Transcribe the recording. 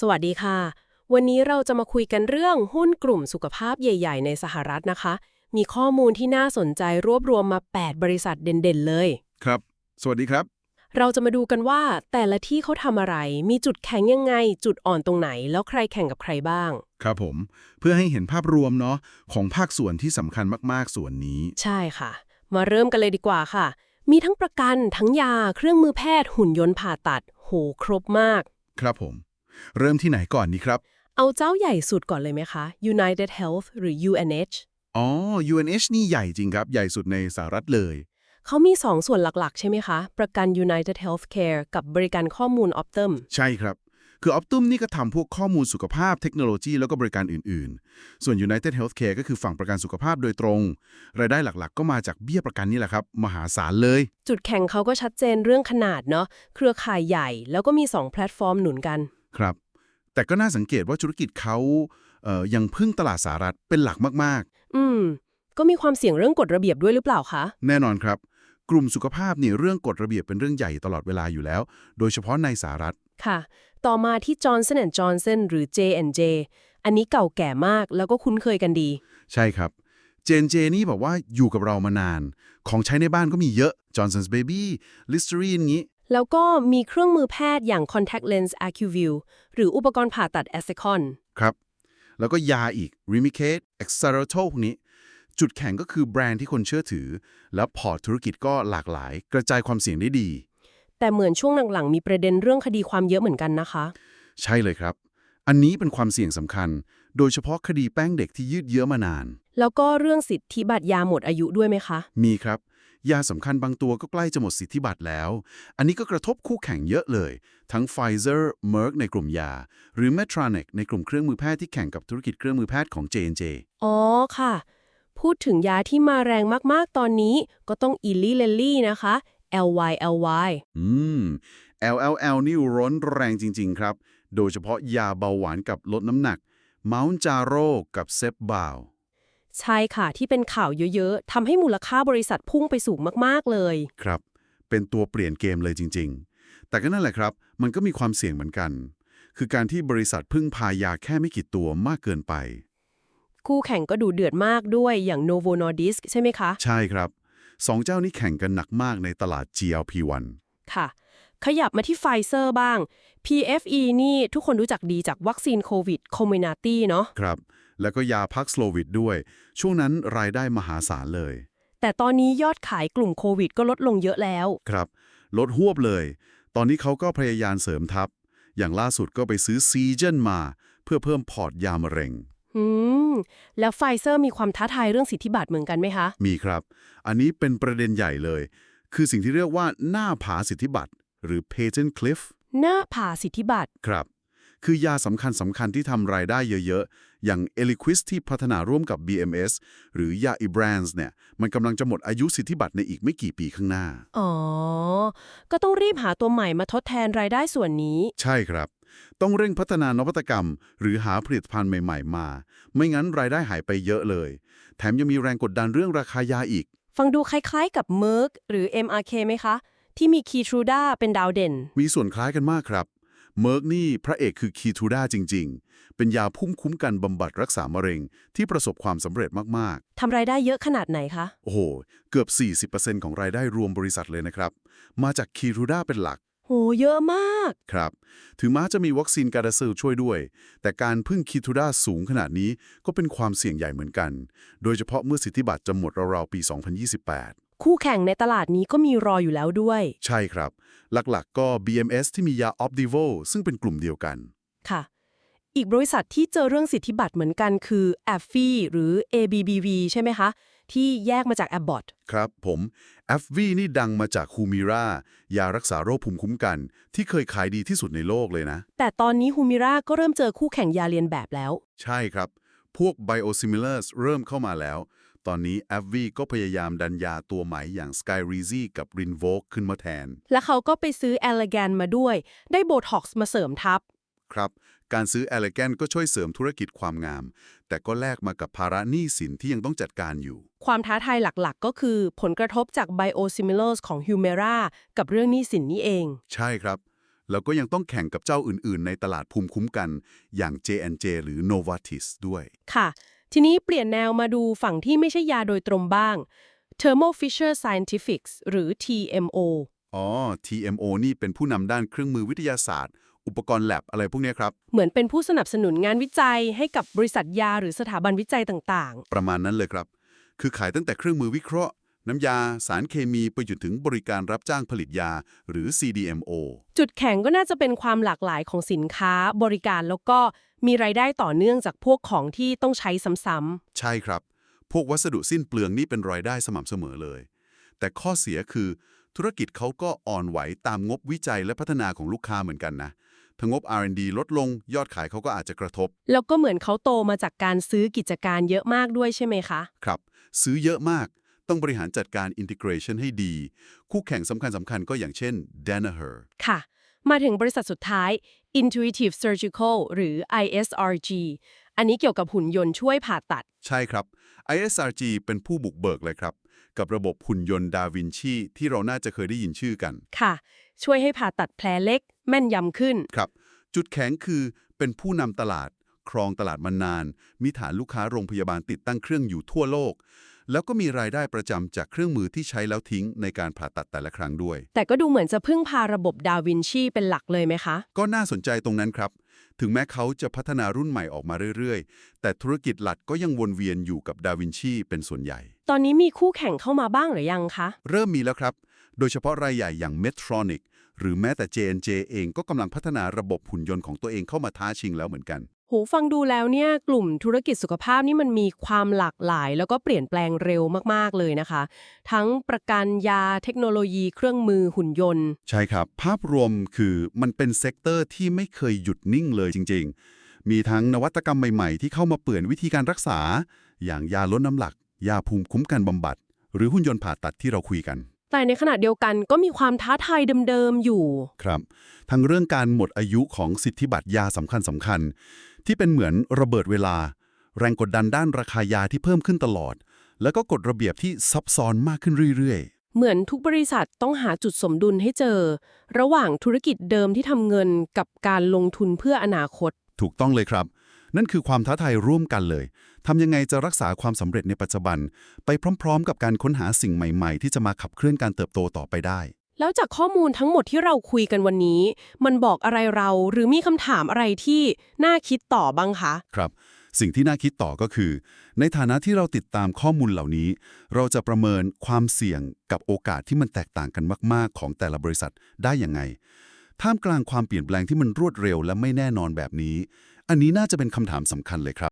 สวัสดีค่ะ วันนี้เราจะมาคุยกันเรื่องหุ้นกลุ่มสุขภาพใหญ่ ๆ ในสหรัฐนะคะ มีข้อมูลที่น่าสนใจรวบรวมมา 8 บริษัทเด่นๆ เลย ครับ สวัสดีครับ เราจะมาดูกันว่าแต่ละที่เขาทำอะไร มีจุดแข็งยังไง จุดอ่อนตรงไหน แล้วใครแข่งกับใครบ้าง ครับผม เพื่อให้เห็นภาพรวมเนาะของภาคส่วนที่สำคัญมากๆส่วนนี้ ใช่ค่ะ มาเริ่มกันเลยดีกว่าค่ะ มีทั้งประกัน ทั้งยา เครื่องมือแพทย์ หุ่นยนต์ผ่าตัด โห ครบมาก ครับผม เริ่มที่ไหนก่อนดีครับ เอาเจ้าใหญ่สุดก่อนเลยไหมคะ United Health หรือ UNH อ๋อ UNH นี่ใหญ่จริงครับ ใหญ่สุดในสหรัฐเลย เขามี2ส่วนหลักๆ ใช่ไหมคะ ประกัน United Healthcare กับบริการข้อมูล Optum ใช่ครับ คือ Optum นี่ก็ทำพวกข้อมูลสุขภาพเทคโนโลยีแล้วก็บริการอื่นๆ ส่วน United Healthcare ก็คือฝั่งประกันสุขภาพโดยตรง รายได้หลักๆ ก็มาจากเบี้ยประกันนี่แหละครับ มหาศาลเลย จุดแข่งเขาก็ชัดเจนเรื่องขนาดเนาะ เครือข่ายใหญ่ แล้วก็มี 2 แพลตฟอร์มหนุนกัน ครับ แต่ก็น่าสังเกตว่าธุรกิจเขาเอ่อยังพึ่งตลาดสหรัฐเป็นหลักมากๆ อืม ก็มีความเสี่ยงเรื่องกฎระเบียบด้วยหรือเปล่าคะ แน่นอนครับ กลุ่มสุขภาพเนี่ยเรื่องกฎระเบียบเป็นเรื่องใหญ่ตลอดเวลาอยู่แล้ว โดยเฉพาะในสหรัฐ ค่ะ ต่อมาที่ Johnson Johnson หรือ J&J อันนี้เก่าแก่มากแล้วก็คุ้นเคยกันดี ใช่ครับเจนเจนี่บอกว่าอยู่กับเรามานาน ของใช้ในบ้านก็มีเยอะ Johnson's Baby Listerine งี้ แล้วก็มีเครื่องมือแพทย์อย่าง Contact Lens AccuView หรืออุปกรณ์ผ่าตัด Assecon ครับ แล้วก็ยาอีก Remicade Exarotol พวกนี้ จุดแข็งก็คือแบรนด์ที่คนเชื่อถือ แล้วพอร์ตธุรกิจก็หลากหลาย กระจายความเสี่ยงได้ดี แต่เหมือนช่วงหลังๆ มีประเด็นเรื่องคดีความเยอะเหมือนกันนะคะ ใช่เลยครับ อันนี้เป็นความเสี่ยงสำคัญ โดยเฉพาะคดีแป้งเด็กที่ยืดเยื้อมานาน แล้วก็เรื่องสิทธิบัตรยาหมดอายุด้วยไหมคะ มีครับ ยาสำคัญบางตัวก็ใกล้จะหมดสิทธิบัตรแล้ว อันนี้ก็กระทบคู่แข่งเยอะเลย ทั้ง Pfizer Merck ในกลุ่มยา หรือ Medtronic ในกลุ่มเครื่องมือแพทย์ที่แข่งกับธุรกิจเครื่องมือแพทย์ของ J&J อ๋อค่ะ พูดถึงยาที่มาแรงมากๆตอนนี้ก็ต้องอีลี่เลลลี่นะคะ LYLY อืม LLL นี่ร้อนแรงจริง ๆ ครับ โดยเฉพาะยาเบาหวานกับลดน้ำหนัก Mount Jaro กับ z e p b a l ใช่ค่ะที่เป็นข่าวเยอะๆทำให้มูลค่าบริษัทพุ่งไปสูงมากๆเลย ครับ เป็นตัวเปลี่ยนเกมเลยจริง ๆ แต่ก็นั่นแหละครับ มันก็มีความเสี่ยงเหมือนกัน คือการที่บริษัทพึ่งพายาแค่ไม่กี่ตัวมากเกินไป คู่แข่งก็ดูเดือดมากด้วยอย่าง Novo Nordisk ใช่ไหมคะ ใช่ครับสองเจ้านี้แข่งกันหนักมากในตลาด GLP-1 ค่ะ ขยับมาที่ไฟเซอร์บ้าง PFE นี่ทุกคนรู้จักดีจากวัคซีนโควิดโคมินาตี้เนาะ ครับ แล้วก็ยาพักสโลวิดด้วย ช่วงนั้นรายได้มหาศาลเลย แต่ตอนนี้ยอดขายกลุ่มโควิดก็ลดลงเยอะแล้ว ครับ ลดหวบเลย ตอนนี้เขาก็พยายามเสริมทัพ อย่างล่าสุดก็ไปซื้อซีเจนมา เพื่อเพิ่มพอร์ตยามะเร็งอืม แล้วไฟเซอร์มีความท้าทายเรื่องสิทธิบัตรเหมือนกันไหมคะ มีครับ อันนี้เป็นประเด็นใหญ่เลย คือสิ่งที่เรียกว่าหน้าผาสิทธิบัตรหรือ patent cliff หน้าผ่าสิทธิบัตรครับ คือยาสำคัญสำคัญที่ทำรายได้เยอะๆ อย่าง Eliquis ที่พัฒนาร่วมกับ BMS หรือยา e b r a n d s เนี่ย มันกำลังจะหมดอายุสิทธิบัตรในอีกไม่กี่ปีข้างหน้า อ๋อ ก็ต้องรีบหาตัวใหม่มาทดแทนรายได้ส่วนนี้ ใช่ครับ ต้องเร่งพัฒนานวัตกรรม หรือหาผลิตภัณฑ์ใหม่ ๆ มา ไม่งั้นรายได้หายไปเยอะเลย แถมยังมีแรงกดดันเรื่องราคายาอีก ฟังดูคล้ายๆ กับ Merck หรือ MRK ไหมคะ ที่มี Keytruda เป็นดาวเด่น มีส่วนคล้ายกันมากครับ เมอร์กนี่พระเอกคือคีทูด้าจริง ๆ เป็นยาพุ่มคุ้มกันบำบัดรักษามะเร็งที่ประสบความสำเร็จมากทำรายได้เยอะขนาดไหนคะๆโอ้โห เกือบ 40%ของรายได้รวมบริษัทเลยนะครับ มาจากคีทูด้าเป็นหลัก โห เยอะมาก ครับ ถึงแม้จะมีวัคซีนการาซิลช่วยด้วย แต่การพึ่งคีทูด้าสูงขนาดนี้ก็เป็นความเสี่ยงใหญ่เหมือนกัน โดยเฉพาะเมื่อสิทธิบัตรจะหมดราวๆปี 2028 คู่แข่งในตลาดนี้ก็มีรออยู่แล้วด้วย ใช่ครับ หลักๆก็ BMS ที่มียา Opdivo ซึ่งเป็นกลุ่มเดียวกัน ค่ะ อีกบริษัทที่เจอเรื่องสิทธิบัตรเหมือนกันคือ a f f i หรือ ABBV ใช่ไหมคะ ที่แยกมาจาก Abbott ครับผม FV นี่ดังมาจากฮูมิรายารักษาโรคภูมิคุ้มกัน ที่เคยขายดีที่สุดในโลกเลยนะ แต่ตอนนี้ Humira ก็เริ่มเจอคู่แข่งยาเรียนแบบแล้ว ใช่ครับ พวก biosimilars เริ่มเข้ามาแล้ว ตอนนี้ FV ก็พยายามดันยาตัวใหม่อย่าง Skyrizi กับ Rinvoq ขึ้นมาแทน แล้วเขาก็ไปซื้อ Allergan มาด้วย ได้โบท็อกซ์มาเสริมทับ ครับ การซื้อ Elegant ก็ช่วยเสริมธุรกิจความงาม แต่ก็แลกมากับภาระหนี้สินที่ยังต้องจัดการอยู่ ความท้าทายหลักๆ ก็คือผลกระทบจาก biosimilars ของ Humira กับเรื่องหนี้สินนี่เอง ใช่ครับ แล้วก็ยังต้องแข่งกับเจ้าอื่น ๆ ในตลาดภูมิคุ้มกัน อย่าง J&J หรือ Novartis ด้วย ค่ะ ทีนี้เปลี่ยนแนวมาดูฝั่งที่ไม่ใช่ยาโดยตรงบ้าง Thermo Fisher Scientific หรือ TMO อ๋อ TMO นี่เป็นผู้นำด้านเครื่องมือวิทยาศาสตร์ อุปกรณ์แลบอะไรพวกเนี้ยครับ เหมือนเป็นผู้สนับสนุนงานวิจัยให้กับบริษัทยาหรือสถาบันวิจัยต่างประมาณนั้นเลยครับ คือขายตั้งแต่เครื่องมือวิเคราะห์ น้ำยา สารเคมีไปจนถึงบริการรับจ้างผลิตยา หรือ CDMO ๆจุดแข็งก็น่าจะเป็นความหลากหลายของสินค้า บริการแล้วก็ มีรายได้ต่อเนื่องจากพวกของที่ต้องใช้ซ้ำใช่ครับ พวกวัสดุสิ้นเปลืองนี่เป็นรายได้สม่ำเสมอเลย แต่ข้อเสียคือธุรกิจเขาก็อ่อนไหวตามงบวิจัยและพัฒนาของลูกค้าเหมือนกันนะถ้างบ R&D ลดลงยอดขายเขาก็อาจจะกระทบ ๆ แล้วก็เหมือนเขาโตมาจากการซื้อกิจการเยอะมากด้วยใช่ไหมคะ ครับ ซื้อเยอะมาก ต้องบริหารจัดการ integration ให้ดี คู่แข่งสำคัญสำคัญๆก็อย่างเช่น Danaher ค่ะ มาถึงบริษัทสุดท้าย Intuitive Surgical หรือ ISRG อันนี้เกี่ยวกับหุ่นยนต์ช่วยผ่าตัด ใช่ครับ ISRG เป็นผู้บุกเบิกเลยครับ กับระบบหุ่นยนต์ดาวินชีที่เราน่าจะเคยได้ยินชื่อกัน ค่ะ ช่วยให้ผ่าตัดแผลเล็ก แม่นยำขึ้น ครับ จุดแข็งคือเป็นผู้นำตลาด ครองตลาดมานาน มีฐานลูกค้าโรงพยาบาลติดตั้งเครื่องอยู่ทั่วโลก แล้วก็มีรายได้ประจำจากเครื่องมือที่ใช้แล้วทิ้งในการผ่าตัดแต่ละครั้งด้วย แต่ก็ดูเหมือนจะพึ่งพาระบบดาวินชีเป็นหลักเลยไหมคะ ก็น่าสนใจตรงนั้นครับ ถึงแม้เขาจะพัฒนารุ่นใหม่ออกมาเรื่อยๆ แต่ธุรกิจหลักก็ยังวนเวียนอยู่กับดาวินชีเป็นส่วนใหญ่ ตอนนี้มีคู่แข่งเข้ามาบ้างหรือยังคะ เริ่มมีแล้วครับ โดยเฉพาะรายใหญ่อย่าง Medtronic หรือแม้แต่ J&J เองก็กำลังพัฒนาระบบหุ่นยนต์ของตัวเองเข้ามาท้าชิงแล้วเหมือนกันโหฟังดูแล้วเนี่ยกลุ่มธุรกิจสุขภาพนี่มันมีความหลากหลาย แล้วก็เปลี่ยนแปลงเร็วมากๆเลยนะคะ ทั้งประกันยาเทคโนโลยีเครื่องมือหุ่นยนต์ ใช่ครับ ภาพรวมคือมันเป็นเซกเตอร์ที่ไม่เคยหยุดนิ่งเลยจริง ๆ มีทั้งนวัตกรรมใหม่ๆ ที่เข้ามาเปลี่ยนวิธีการรักษา อย่างยาลดน้ำหนัก ยาภูมิคุ้มกันบำบัด หรือหุ่นยนต์ผ่าตัดที่เราคุยกันแต่ในขณะเดียวกันก็มีความท้าทายเดิมๆอยู่ ครับ ทั้งเรื่องการหมดอายุของสิทธิบัตรยาสำคัญสำคัญๆ ที่เป็นเหมือนระเบิดเวลา แรงกดดันด้านราคายาที่เพิ่มขึ้นตลอด แล้วก็กฎระเบียบที่ซับซ้อนมากขึ้นเรื่อยๆเหมือนทุกบริษัทต้องหาจุดสมดุลให้เจอ ระหว่างธุรกิจเดิมที่ทำเงินกับการลงทุนเพื่ออนาคต ถูกต้องเลยครับ นั่นคือความท้าทายร่วมกันเลยทำยังไงจะรักษาความสำเร็จในปัจจุบัน ไปพร้อม ๆ กับการค้นหาสิ่งใหม่ ๆ ที่จะมาขับเคลื่อนการเติบโตต่อไปได้ แล้วจากข้อมูลทั้งหมดที่เราคุยกันวันนี้ มันบอกอะไรเราหรือมีคำถามอะไรที่น่าคิดต่อบ้างคะ ครับ สิ่งที่น่าคิดต่อก็คือ ในฐานะที่เราติดตามข้อมูลเหล่านี้ เราจะประเมินความเสี่ยงกับโอกาสที่มันแตกต่างกันมาก ๆ ของแต่ละบริษัทได้ย่างไง ท่ามกลางความเปลี่ยนแปลงที่มันรวดเร็วและไม่แน่นอนแบบนี้ อันนี้น่าจะเป็นคำถามสำคัญเลยครับ